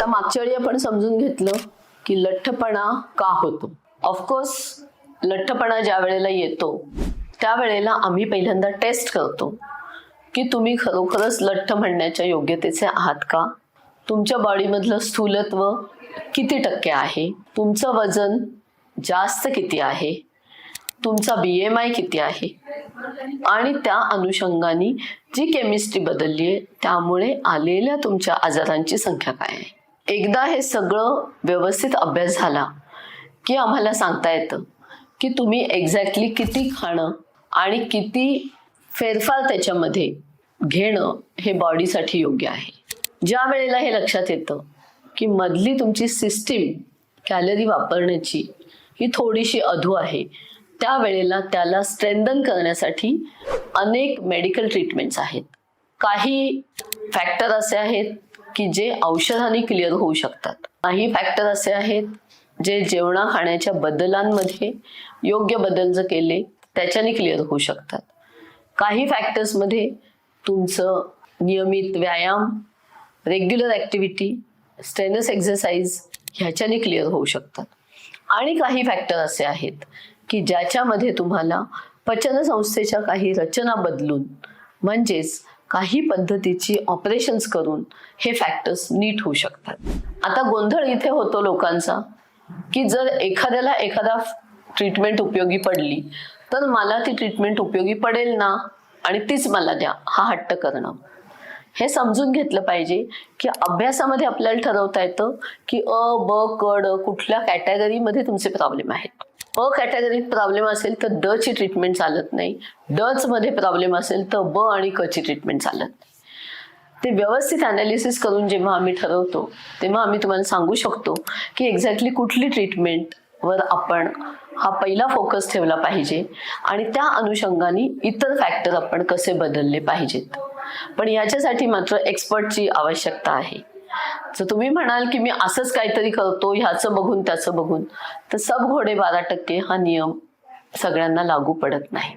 आता मागच्या वेळी आपण समजून घेतलं की लठ्ठपणा का होतो? ऑफकोर्स लठ्ठपणा ज्या वेळेला येतो त्यावेळेला आम्ही पहिल्यांदा टेस्ट करतो. की तुम्ही खरोखरच लठ्ठ म्हणण्याच्या योग्यतेचे आहात का? तुमच्या बॉडीमधलं स्थूलत्व किती टक्के आहे? तुमचं वजन जास्त किती आहे? तुमचा बी एम आय किती आहे? आणि त्या अनुषंगाने जी केमिस्ट्री बदलली आहे त्यामुळे आलेल्या तुमच्या आजारांची संख्या काय आहे? एकदा हे सगळं व्यवस्थित अभ्यास झाला की आम्हाला सांगता येतं की तुम्ही एक्झॅक्टली किती खाणं आणि किती फेरफार त्याच्यामध्ये घेणं हे बॉडीसाठी योग्य आहे. ज्या वेळेला हे लक्षात येतं की मधली तुमची सिस्टीम कॅलरी वापरण्याची ही थोडीशी अधू आहे त्यावेळेला त्याला स्ट्रेंथन करण्यासाठी अनेक मेडिकल ट्रीटमेंट्स आहेत. काही फॅक्टर असे आहेत की जे औषधाने क्लिअर होऊ शकतात. काही फॅक्टर असे आहेत जे जेवणा खाण्याच्या बदलांमध्ये योग्य बदल जर केले त्याच्याने क्लिअर होऊ शकतात. काही फॅक्टर्समध्ये तुमचं नियमित व्यायाम रेग्युलर ॲक्टिव्हिटी स्ट्रेनस एक्झरसाइज ह्याच्याने क्लिअर होऊ शकतात. आणि काही फॅक्टर असे आहेत की ज्याच्यामध्ये तुम्हाला पचनसंस्थेच्या काही रचना बदलून म्हणजेच काही पद्धतीची ऑपरेशन्स करून हे फॅक्टर्स नीट होऊ शकतात. आता गोंधळ इथे होतो लोकांचा की जर एखाद्याला एखादा ट्रीटमेंट उपयोगी पडली तर मला ती ट्रीटमेंट उपयोगी पडेल ना? आणि तीच मला द्या हा हट्ट करणं. हे समजून घेतलं पाहिजे की अभ्यासामध्ये आपल्याला ठरवता येतं की अ ब कड कुठल्या कॅटेगरीमध्ये तुमचे प्रॉब्लेम आहेत. अ कॅटेगरीत प्रॉब्लेम असेल तर ड ची ट्रीटमेंट चालत नाही. डच मध्ये प्रॉब्लेम असेल तर ब आणि क ची ट्रीटमेंट चालत नाही. ते व्यवस्थित अनालिसिस करून जेव्हा आम्ही ठरवतो तेव्हा आम्ही तुम्हाला सांगू शकतो की एक्झॅक्टली कुठली ट्रीटमेंट वर आपण हा पहिला फोकस ठेवला पाहिजे आणि त्या अनुषंगाने इतर फॅक्टर आपण कसे बदलले पाहिजेत. पण याच्यासाठी मात्र एक्सपर्टची आवश्यकता आहे. जर तुम्ही म्हणाल की मी असंच काहीतरी करतो ह्याचं बघून त्याचं बघून. तर सब घोडे बारा टक्के हा नियम सगळ्यांना लागू पडत नाही.